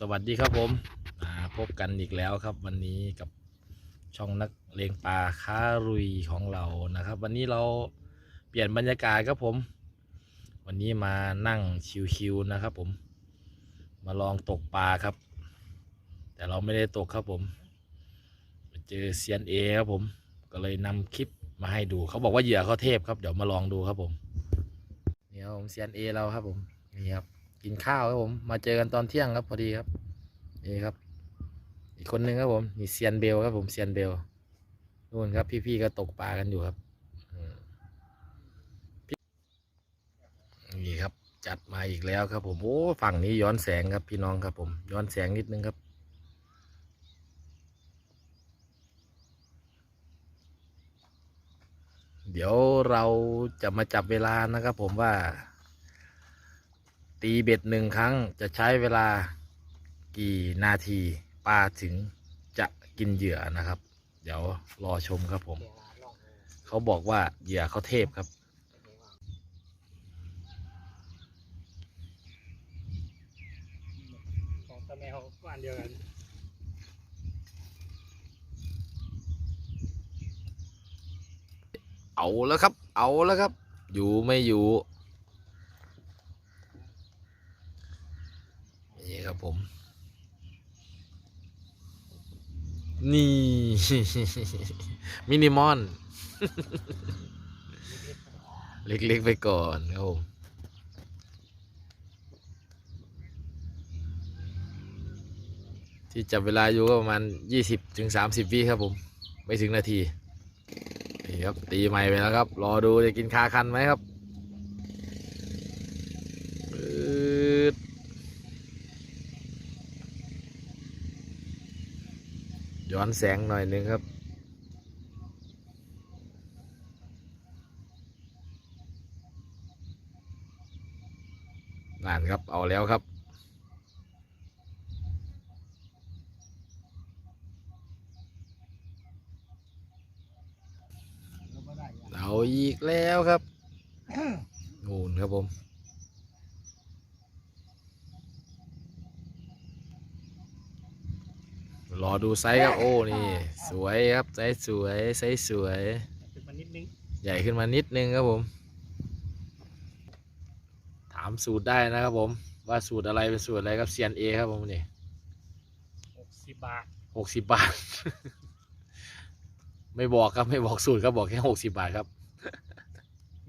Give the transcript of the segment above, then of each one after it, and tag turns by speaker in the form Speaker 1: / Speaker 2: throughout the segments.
Speaker 1: สวัสดีครับผมอ่าพบกันอีกแล้วครับ วันนี้กับช่องนักเลงปลาค้ารุยของเรานะครับ วันนี้เราเปลี่ยนบรรยากาศครับผม วันนี้มานั่งชิวๆนะครับ ผม มาลองตกปลาครับ แต่เราไม่ได้ตกครับผมมาเจอเซียนเอครับผม ก็เลยนำคลิปมาให้ดู เขาบอกว่าเหยื่อเขาเทพครับ เดี๋ยวมาลองดูครับผมนี่ครับผมเซียนเอเราครับผม นี่ครับ กินข้าวครับผม มาเจอกันตอนเที่ยงครับพอดีครับ นี่ครับ อีกคนนึงครับผมนี่เซียนเบลครับผมเซียนเบลนู่นครับพี่ๆก็ตกปลากันอยู่ครับนี่ครับ จัดมาอีกแล้วครับผมโอ้ฝั่งนี้ย้อนแสงครับพี่น้องครับผม ย้อนแสงนิดนึงครับเดี๋ยวเราจะมาจับเวลานะครับผมว่า ตีเบ็ดหนึ่งครั้งจะใช้เวลากี่นาทีปลาถึงจะกินเหยื่อนะครับ เดี๋ยวรอชมครับผม เขาบอกว่าเหยื่อเขาเทพครับ
Speaker 2: ของตะแมวก็อันเดียวกัน
Speaker 1: เอาแล้วครับ เอาแล้วครับ อยู่ไม่อยู่ นี่ครับผม นี่ มินิมอน เล็กๆไปก่อนครับผมที่จับเวลาอยู่ก็ประมาณยี่สิบถึงสามสิบวิครับผม ไม่ถึงนาที นี่ครับ ตีใหม่ไปแล้วครับ รอดูจะกินคาคันไหมครับ ย้อนแสงหน่อยนึงครับนั่นครับเอาแล้วครับ เอาอีกแล้วครับนูนครับผม รอดูไซส์ครับโอ้นี่ สวยครับไซส์สวยไซส์สวย
Speaker 2: ขึ้นมานิดนึง
Speaker 1: ใหญ่ขึ้นมานิดนึงครับผม ถามสูตรได้นะครับผม ว่าสูตรอะไรเป็นสูตรอะไรครับ CNA ครับผมนี่
Speaker 2: หกสิบบาท
Speaker 1: หกสิบบาท ไม่บอกครับไม่บอกสูตรครับบอกแค่หกสิบาทครับ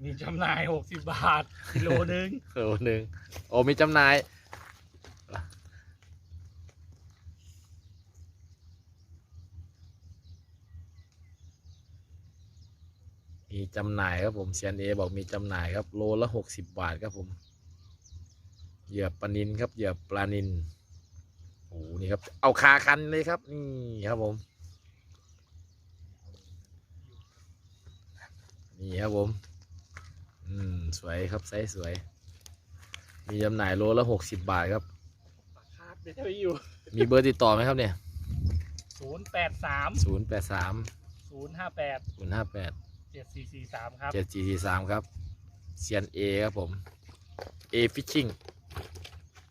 Speaker 2: มีจำหน่ายหกสิบบาทกิโลนึง
Speaker 1: โลหนึ่งโอ้มีจำหน่าย มีจำหน่ายครับผมเซียนเอบอกมีจำหน่ายครับโลละหกสิบบาทครับผม เหยื่อปลานินครับเหยื่อปลานินโอ้โหนี่ครับ เอาคาคันเลยครับ นี่ครับผม นี่ครับผม อืม สวยครับไซส์สวย มีจำหน่ายโลละหกสิบบาทครับ
Speaker 2: คาดไปเท่าอยู่
Speaker 1: มีเบอร์ติดต่อไหมครับเนี่ย
Speaker 2: ศูนย์แปดสาม
Speaker 1: ศูนย์แปดสาม
Speaker 2: ศูนย์ห้าแปด
Speaker 1: ศูนย์ห้าแปด
Speaker 2: เจ็ดสี่สี่สามครับ
Speaker 1: เจ็ดจีทีสามครับเซียนเอครับผมเอฟิชชิ่ง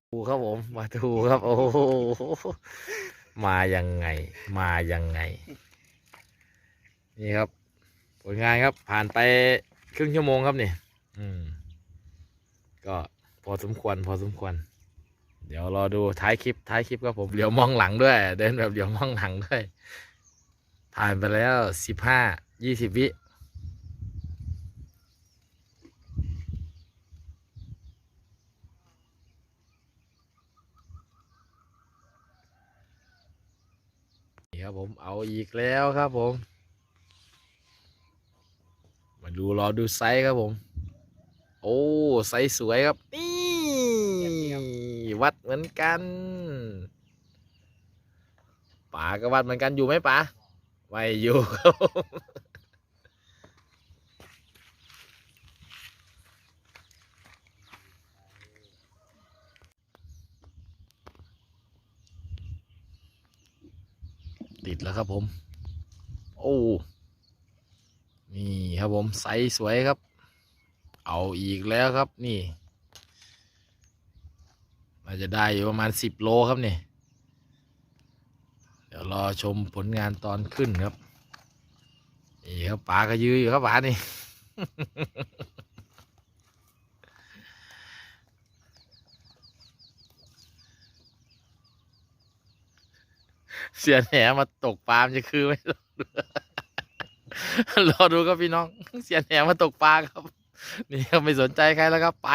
Speaker 1: ดูครับผมมาดูครับ โอ้โหมายังไง มายังไง นี่ครับ ผลงานครับ ผ่านไปครึ่งชั่วโมงครับนี่อืม ก็พอสมควร พอสมควร เดี๋ยวรอดูท้ายคลิป ท้ายคลิปครับผมเหลียวมองหลังด้วย เดินแบบเหลียวมองหลังด้วย ผ่านไปแล้วสิบห้ายี่สิบวิ นี่ครับผม เอาอีกแล้วครับผม มาดูรอดูไซส์ครับผม โอ้ไซส์สวยครับนี่วัดเหมือนกันป๋าก็วัดเหมือนกันอยู่ไหมป๋าไม่อยู่ครับ ติดแล้วครับผม โอ้ นี่ครับผมไซส์สวยครับ เอาอีกแล้วครับนี่น่าจะได้อยู่ประมาณสิบโลครับนี่ เดี๋ยวรอชมผลงานตอนขึ้นครับ นี่ครับปลาก็ยืออยู่ครับปลานี่ เสียแหนมาตกปลามจะคือไหมรอดูครับพี่น้อง เสียแหนมาตกปลาครับ นี่ก็ไม่สนใจใครแล้วครับ ไป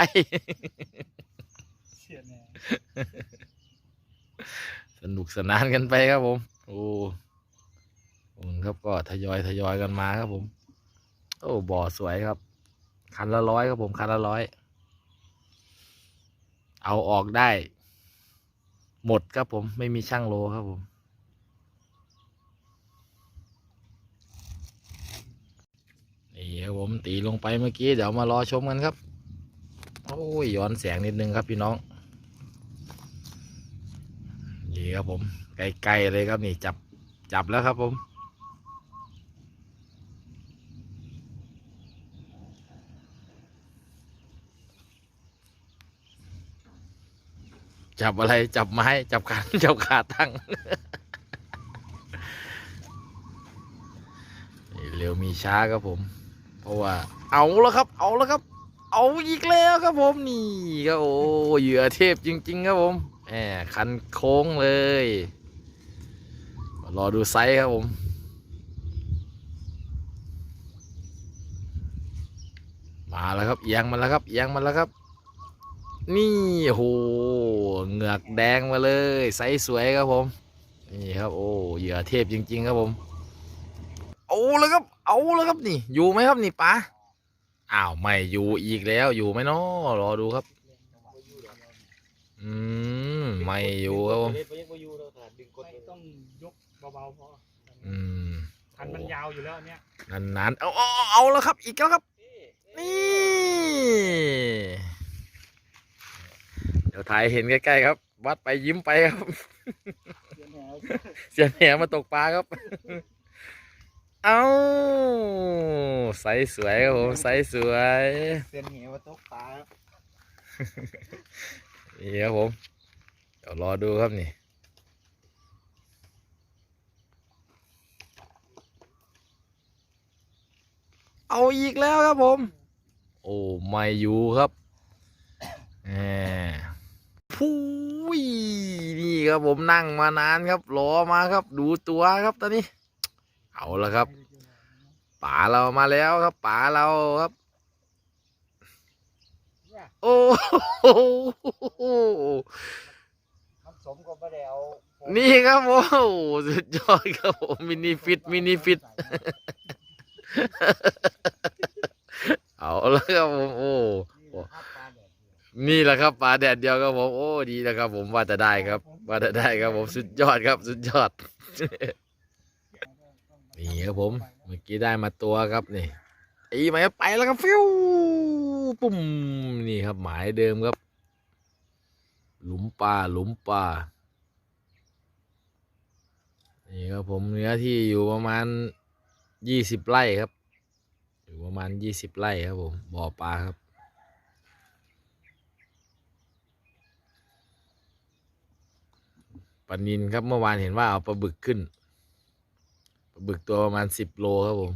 Speaker 2: เสียแน่
Speaker 1: สนุกสนานกันไปครับผม โอ้ผมครับก็ทยอยทยอยกันมาครับผม โอ้บ่อสวยครับ คันละร้อยครับผมคันละร้อย เอาออกได้ หมดครับผมไม่มีช่างโลครับผม นี่ ครับผมตีลงไปเมื่อกี้เดี๋ยวมารอชมกันครับ โอ้ยย้อนแสงนิดนึงครับพี่น้องนี่ครับผมใกล้ๆเลยครับนี่จับจับแล้วครับผมจับอะไรจับไม้จับขาจับขาตั้งเร็วมีช้าครับผม เพราะว่าเอาแล้วครับ เอาแล้วครับ เอาอีกแล้วครับผมนี่ก็โอ้เหยื่อเทพจริง ๆ ครับผมแหมคันโค้งเลยรอดูไซส์ครับผมมาแล้วครับเอียงมาแล้วครับเอียงมาแล้วครับ นี่โหเหงือกแดงมาเลยไซส์สวยครับผมนี่ครับโอ้เหยื่อเทพจริง ๆ ครับผมเอาแล้วครับ เอาแล้วครับนี่ อยู่ไหมครับนี่ป้าอ้าวไม่อยู่อีกแล้วอยู่ไหมเนาะรอดูครับ อืมไม่อยู่ครับผม
Speaker 2: ไม่ต้องยกเบาๆพอ
Speaker 1: อืม
Speaker 2: คันมันยาวอยู่แล้วเนี่ย
Speaker 1: นานๆเอาเอาเอาเอาแล้วครับ อีกแล้วครับ นี่ เดี๋ยวถ่ายเห็นใกล้ๆครับ วัดไปยิ้มไปครับ เสียนแหมาตกปลาครับ เอาใสสวยครับผมใสสวย
Speaker 3: เส้นเหวตกปลา
Speaker 1: นี่ครับผม เดี๋ยวรอดูครับนี่เอาอีกแล้วครับผม โอ้ไม่อยู่ครับแหมพูยนี่ครับผมนั่งมานานครับรอมาครับ ดูตัวครับตอนนี้ เอาละครับป๋าเรามาแล้วครับป๋าเราครับ โอ้โห
Speaker 3: มันสมก็ไม่ได้เอา
Speaker 1: นี่ครับโอ้โหสุดยอดครับผมมินิฟิตมินิฟิต เอาแล้วครับผมโอ้
Speaker 3: นี่แหละครับปลาแดดเดียว
Speaker 1: นี่แหละครับปลาแดดเดียวครับผมโอ้ดีแล้วครับผมว่าจะได้ครับ ว่าจะได้ครับผมสุดยอดครับ สุดยอด นี่ครับผม เมื่อกี้ได้มาตัวครับนี่ตีมาไปแล้วครับฟิวปุ่มนี่ครับหมายเดิมครับ หลุมปลาหลุมปลานี่ครับผมเนื้อที่อยู่ประมาณยี่สิบไร่ครับอยู่ประมาณยี่สิบไร่ครับผมบ่อปลาครับปลานินครับเมื่อวานเห็นว่าเอาปลาบึกขึ้น บึกตัวประมาณสิบโลครับผม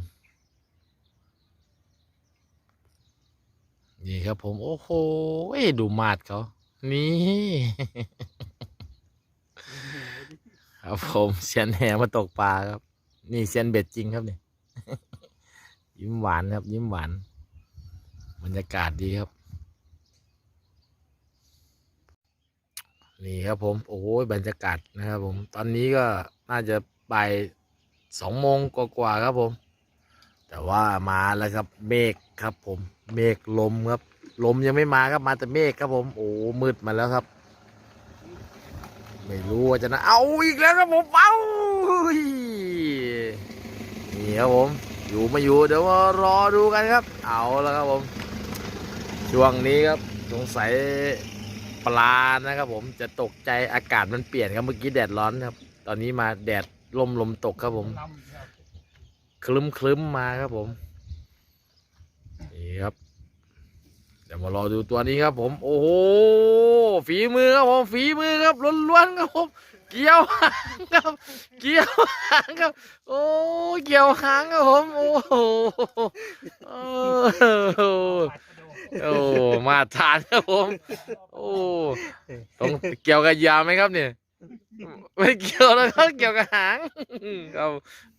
Speaker 1: นี่ครับผม โอ้โหดูมาดเขา นี่ ครับผมเซียนแหมาตกปลาครับ นี่เซียนเบ็ดจริงครับนี่ยิ้มหวานครับ ยิ้มหวานบรรยากาศดีครับ นี่ครับผม โอ้ยบรรยากาศนะครับผม ตอนนี้ก็น่าจะบ่าย สองโมงกว่าๆครับผม แต่ว่ามาแล้วครับเมฆครับผม เมฆลมครับ ลมยังไม่มาครับมาแต่เมฆครับผม โอ้มืดมาแล้วครับ ไม่รู้ว่าจะนะเอาอีกแล้วครับผมเอานี่ครับผม อยู่ไมาอยู่เดี๋ยวรอดูกันครับ เอาแล้วครับผม ช่วงนี้ครับสงสัยปลานะครับผมจะตกใจอากาศมันเปลี่ยนครับเมื่อกี้แดดร้อนครับ ตอนนี้มาแดด ลมลมตกครับผม
Speaker 2: ค
Speaker 1: ลึ้มคลึ้มมาครับผม นี่ครับ เดี๋ยวมารอดูตัวนี้ครับผม โอ้โห ฝีมือครับผม ฝีมือครับล้วนๆครับผม เกี่ยวหางครับ เกี่ยวหางครับ โอ้ เกี่ยวหางครับผม โอ้โหโอ้โหโอ้มาทานครับผม โอ้ ต้องเกี่ยวกับยาไหมครับเนี่ย ไม่เกี่ยวแล้วครับเกี่ยวกับหางครับ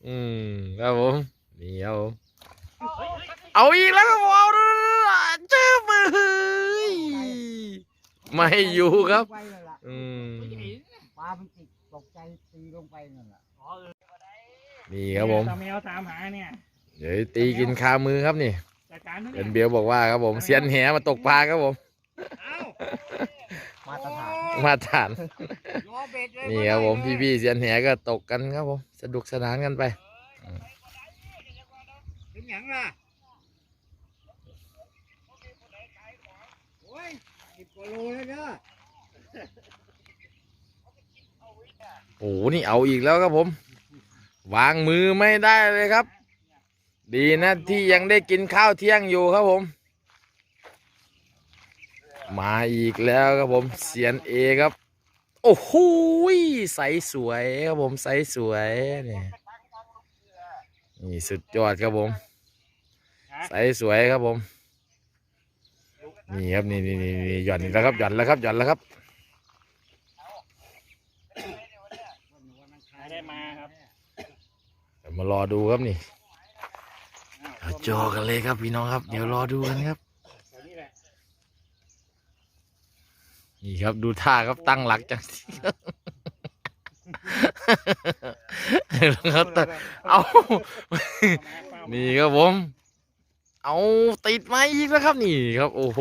Speaker 1: อืมครับผมนี่ครับผมเอาอีกแล้วครับผมเอาดูเจ้ามือไม่อยู่ครับ อืม
Speaker 3: ปลามันติดตกใจตีลงไปนั่นแหละ
Speaker 1: นี่ครับผม
Speaker 2: ตาแมวตามหาเนี่ย
Speaker 1: เดี๋ยวตีกินคามือครับนี่เป็
Speaker 2: เนี่
Speaker 1: น
Speaker 2: ย
Speaker 1: เบลบอกว่าครับผมเซียนแหมาตกปลาครับผม
Speaker 2: เอา
Speaker 3: มาตรฐาน
Speaker 1: มาฐาน
Speaker 3: รอเบ็ดเลย
Speaker 1: นี่ครับผมพี่ๆเซียนแหก็ตกกันครับผมสนุกสนานกันไป
Speaker 3: เป็นหยังล่ะโอ้ยสิบกว่าโลแล้วเด้อ
Speaker 1: โอ้โหนี่เอาอีกแล้วครับผม วางมือไม่ได้เลยครับ ดีนะที่ยังได้กินข้าวเที่ยงอยู่ครับผม มาอีกแล้วครับผมเซียนเอครับ โอ้โหใสสวยครับผมใสสวยนี่นี่สุดยอดครับผม ใสสวยครับผม นี่ครับนี่นี่นี่นี่หย่อนอีกแล้วครับหย่อนแล้วครับหย่อนแล้วครับ
Speaker 2: หาได้มาครับ
Speaker 1: เดี๋ยวมารอดูครับนี่เอาจอกันเลยครับพี่น้องครับ เดี๋ยวรอดูกันครับ
Speaker 2: แถวนี้แหละ
Speaker 1: นี่ครับดูท่าครับตั้งหลักจังสิครับตั้งเอานี่ครับผม เอาติดไม้อีกแล้วครับ นี่ครับ โอ้โห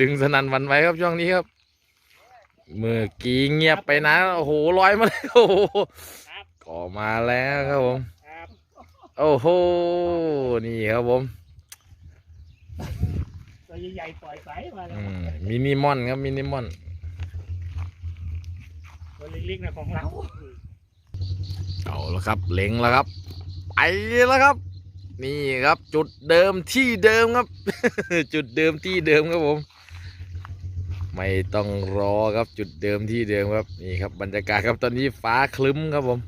Speaker 1: ดึงสนันวันไหวครับช่วงนี้ครับ เมื่อกี้เงียบไปนะ โอ้โหลอยมาเลยโอ้โหก็มาแล้วครับผม โอ้โห นี่ครับผม
Speaker 2: ตัวใหญ่ๆปล่อยไสมาแล้ว
Speaker 1: อืมมินิมอนครับมินิมอน
Speaker 2: ตัวเล็กๆนะของเรา
Speaker 1: เอาล้วครับเล็งแล้วครับไปแล้วครับ นี่ครับจุดเดิมที่เดิมครับ จุดเดิมที่เดิมครับผม ไม่ต้องรอครับจุดเดิมที่เดิมครับนี่ครับบรรยากาศครับตอนนี้ฟ้าคลึ้มครับผม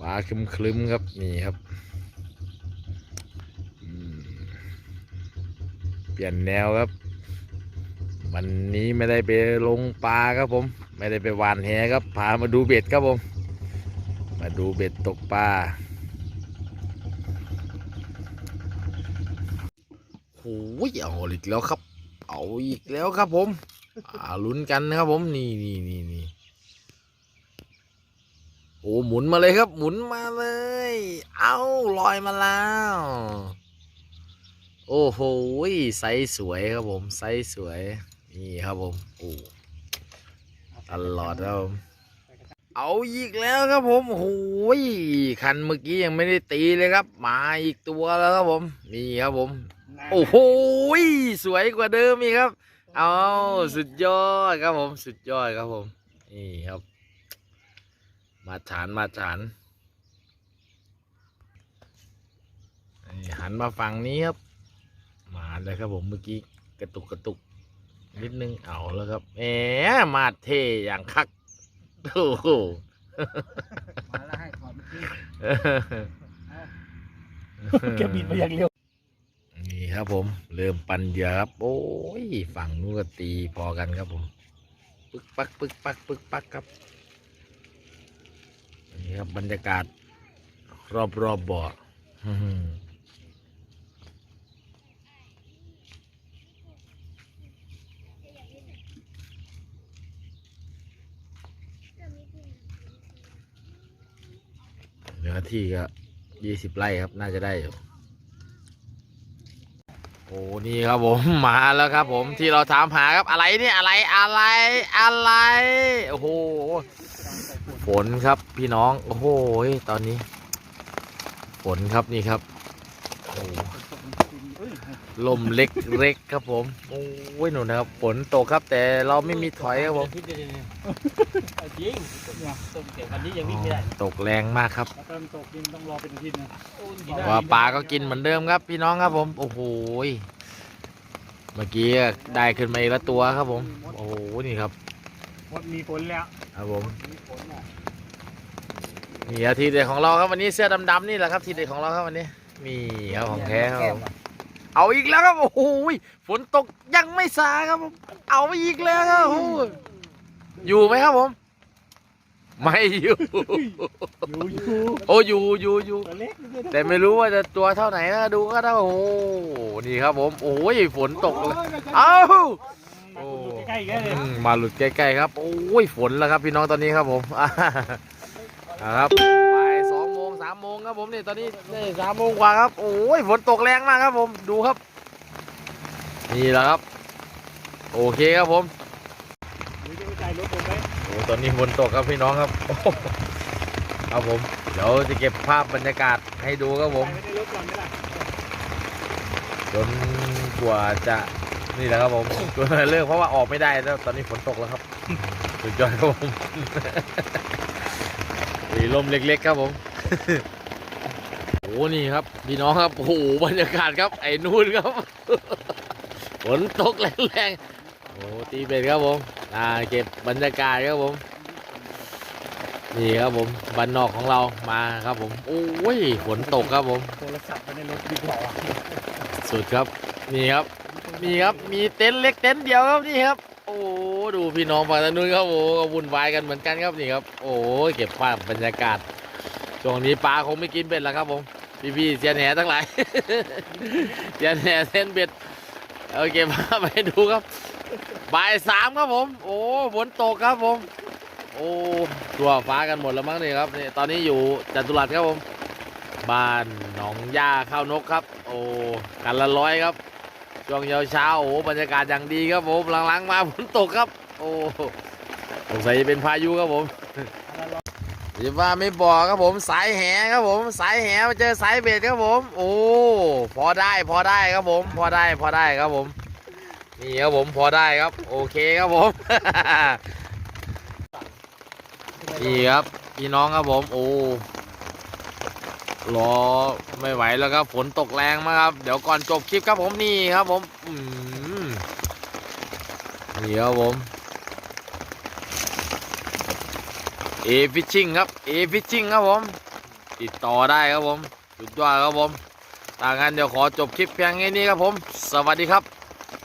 Speaker 1: ฟ้าคลึ้มคลึ้มครับนี่ครับเปลี่ยนแนวครับ วันนี้ไม่ได้ไปลงปลาครับผม ไม่ได้ไปหวานแหครับพามาดูเบ็ดครับผม มาดูเบ็ดตกปลาโอ้ยเอาอีกแล้วครับ เอาอีกแล้วครับผมอาลุ้นกันนะครับผมนี่นี่นี่นี่โอ้หมุนมาเลยครับ หมุนมาเลย เอาลอยมาแล้ว โอ้โหไซส์สวยครับผมไซส์สวย นี่ครับผมโอ้ ตลอดครับผมเอาอีกแล้วครับผมโอ้โหยคันเมื่อกี้ยังไม่ได้ตีเลยครับ มาอีกตัวแล้วครับผมนี่ครับผม โอ้โหยสวยกว่าเดิมอีกครับ เอาสุดยอดครับผม สุดยอดครับผมนี่ครับ มาฐานมาฐานนี่หันมาฝั่งนี้ครับ มาเลยครับผมเมื่อกี้กระตุกกระตุก นิดนึงเอาแล้วครับแหมมาเท่อย่างคักโอ้โห
Speaker 3: มาแล้วให้ถอดเมื่อกี้
Speaker 2: แกบินมาอย่างเร็ว
Speaker 1: นี่ครับผม เริ่มปันเหยื่อครับโอ้ยฝั่งนู้นก็ตีพอกันครับผมปึกปักปึกปักปึกปักครับนี่ครับบรรยากาศ รอบรอบบ่ออื้อหือเนื้อที่ก็ยี่สิบไร่ครับ น่าจะได้อยู่โอ้นี่ครับผมมาแล้วครับ ผมที่เราถามหาครับอะไรเนี่ยอะไรอะไรอะไรโอ้โหฝนครับพี่น้อง โอ้โหตอนนี้ ฝนครับนี่ครับโอ้ ลมเล็กเล็กครับผมโอ้ยหนูนะครับฝนตกครับ แต่เราไม่มีถอยครับผม
Speaker 2: จริงเนี่ยต้มเก็บวันนี้ยังวิ่งไม่ได้
Speaker 1: ตกแรงมากครับ
Speaker 2: ตอนตกดินต้องรอเป็นทินะ
Speaker 1: ว่าปลาก็กินเหมือนเดิมครับ พี่น้องครับผมโอ้โหเมื่อกี้ได้ขึ้นมาอีกละตัวครับผม โอ้โหนี่ครับ
Speaker 2: หมดมีผลแล้ว
Speaker 1: ครับผม
Speaker 3: มีอะ
Speaker 1: นี่ทีเด็ดของเราครับวันนี้เสื้อดำๆนี่แหละครับทีเด็ดของเราครับวันนี้มีครับของแท้ครับ เอาอีกแล้วครับ โอ้โหฝนตกยังไม่ซาครับผมเอาไปอีกแล้วครับโอ้โหอยู่ไหมครับผม ไม่อยู่
Speaker 2: อยู่อยู่
Speaker 1: โอ้อยู่อยู่อยู่
Speaker 2: ตัวเล็กนิดเดียว
Speaker 1: แต่ไม่รู้ว่าจะตัวเท่าไหนนะดูก็ได้โอ้โหนี่ครับผม โอ้ยฝนตกเลยเอ้า
Speaker 2: โอ้ใกล้ๆอีกแล้วเลย
Speaker 1: อืมมาหลุดใกล้ๆครับ โอ้ยฝนแล้วครับพี่น้องตอนนี้ครับผมอ่าครับไปสอง โมงสามโมงครับผมนี่ตอนนี้นี่สามโมงกว่าครับ โอ้ยฝนตกแรงมากครับผมดูครับ นี่แหละครับ โอเคครับผม
Speaker 2: หรือจะไปจ่ายรถผมไหม
Speaker 1: โอ้ตอนนี้ฝนตกครับพี่น้องครับโอ้โหครับผม เดี๋ยวจะเก็บภาพบรรยากาศให้ดูครับผม
Speaker 2: จ่ายไว้ในรถก่อนไหมล่ะ
Speaker 1: จนกว่าจะนี่แหละครับผมจนเลิกเพราะว่าออกไม่ได้แล้ว ตอนนี้ฝนตกแล้วครับสุดยอดครับผมมีลมเล็กๆครับผม โอ้นี่ครับพี่น้องครับโอ้โหบรรยากาศครับไอ้นู่นครับฝนตกแรงๆโอ้ตีเป็ดครับผมอ่าเก็บบรรยากาศครับผมนี่ครับผมบ้านนอกของเรามาครับผมโอ้ยฝนตกครับผม
Speaker 2: โทรศัพท์ไปในรถดีกว่า
Speaker 1: สุดครับนี่ครับนี่ครับมีเต็นท์เล็กเต็นท์เดียวครับนี่ครับ โอ้ดูพี่น้องฝั่งนู้นครับโอ้ก็วุ่นวายกันเหมือนกันครับนี่ครับ โอ้เก็บภาพบรรยากาศ ช่วงนี้ปลาคงไม่กินเบ็ดแล้วครับผมพี่ๆเสียนแหทั้งหลาย เสียนแหเส้นเบ็ดเอเก็บภาพให้ดูครับบ่ายสามครับผม โอ้ฝนตกครับผม โอ้ตัวฟ้ากันหมดแล้วมั้งนี่ครับนี่ตอนนี้อยู่จัตุรัสครับผม บ้านหนองย่าข้าวนกครับ โอ้กันละร้อยครับช่วงเช้าเช้าโอ้บรรยากาศอย่างดีครับผมหลังๆมาฝนตกครับ โอ้สงสัยจะเป็นพายุครับผม อย่าว่าไม่บอกครับผมสายแหครับผม สายแหมาเจอสายเบ็ดครับผม โอ้พอได้พอได้ครับผม พอได้พอได้ครับผม นี่ครับผมพอได้ครับ โอเคครับผมนี่ครับพี่น้องครับผมโอ้รอไม่ไหวแล้วครับฝนตกแรงมากครับ เดี๋ยวก่อนจบคลิปครับผมนี่ครับผมอืมนี่ครับผม เอฟิชชิ่งครับเอฟิชชิ่งครับผม ติดต่อได้ครับผมสุดยอดครับผมต่างกันเดี๋ยวขอจบคลิปเพียงแค่นี้ครับผม สวัสดีครับ